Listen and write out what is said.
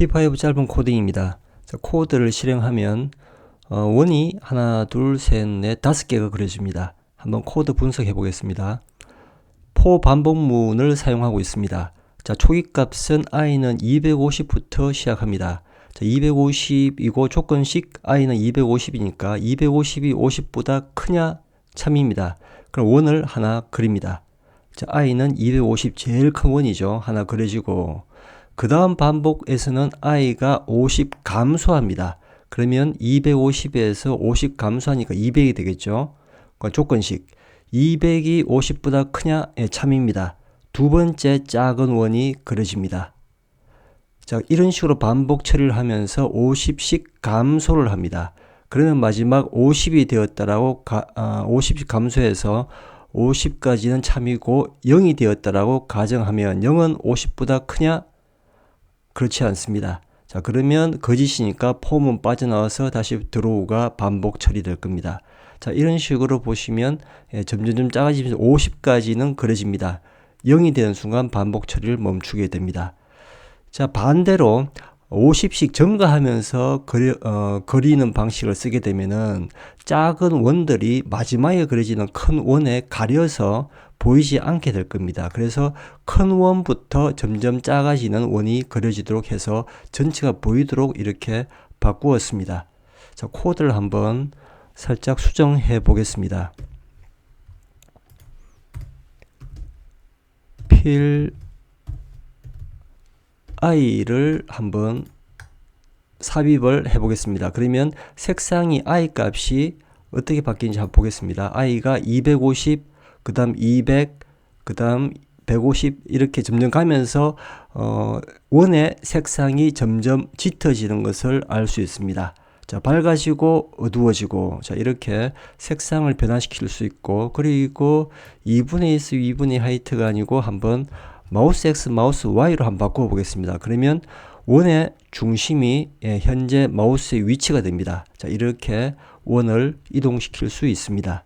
P5 짧은 코딩입니다. 자, 코드를 실행하면 어, 원이 하나, 둘, 셋, 넷, 다섯 개가 그려집니다. 한번 코드 분석해 보겠습니다. 포 반복문을 사용하고 있습니다. 자, 초기 값은 i는 250부터 시작합니다. 자, 250이고 조건식 i는 250이니까 250이 50보다 크냐 참입니다. 그럼 원을 하나 그립니다. 자, i는 250 제일 큰 원이죠. 하나 그려지고 그 다음 반복에서는 i가 50 감소합니다. 그러면 250에서 50 감소하니까 200이 되겠죠. 그러니까 조건식 200이 50보다 크냐의 참입니다. 두 번째 작은 원이 그려집니다. 자, 이런 식으로 반복 처리를 하면서 50씩 감소를 합니다. 그러면 마지막 50이 되었다라고 가, 아, 50씩 감소해서 50까지는 참이고 0이 되었다라고 가정하면 0은 50보다 크냐? 그렇지 않습니다. 자, 그러면 거짓이니까 폼은 빠져나와서 다시 들어오가 반복 처리될 겁니다. 자, 이런 식으로 보시면 예, 점점점 작아지면서 50까지는 그려집니다. 0이 되는 순간 반복 처리를 멈추게 됩니다. 자, 반대로 50씩 증가하면서 그리, 어, 그리는 방식을 쓰게 되면은 작은 원들이 마지막에 그려지는 큰 원에 가려서 보이지 않게 될 겁니다. 그래서 큰 원부터 점점 작아지는 원이 그려지도록 해서 전체가 보이도록 이렇게 바꾸었습니다. 자, 코드를 한번 살짝 수정해 보겠습니다. 필 i를 한번 삽입을 해 보겠습니다. 그러면 색상이 i 값이 어떻게 바뀌는지 한번 보겠습니다. i가 250, 그 다음 200, 그 다음 150 이렇게 점점 가면서 어, 원의 색상이 점점 짙어지는 것을 알 수 있습니다. 자, 밝아지고 어두워지고 자, 이렇게 색상을 변화시킬 수 있고 그리고 2분의 1, 2분의 하이트가 아니고 한번 마우스 X, 마우스 Y로 한번 바꿔 보겠습니다. 그러면 원의 중심이 예, 현재 마우스의 위치가 됩니다. 자, 이렇게 원을 이동시킬 수 있습니다.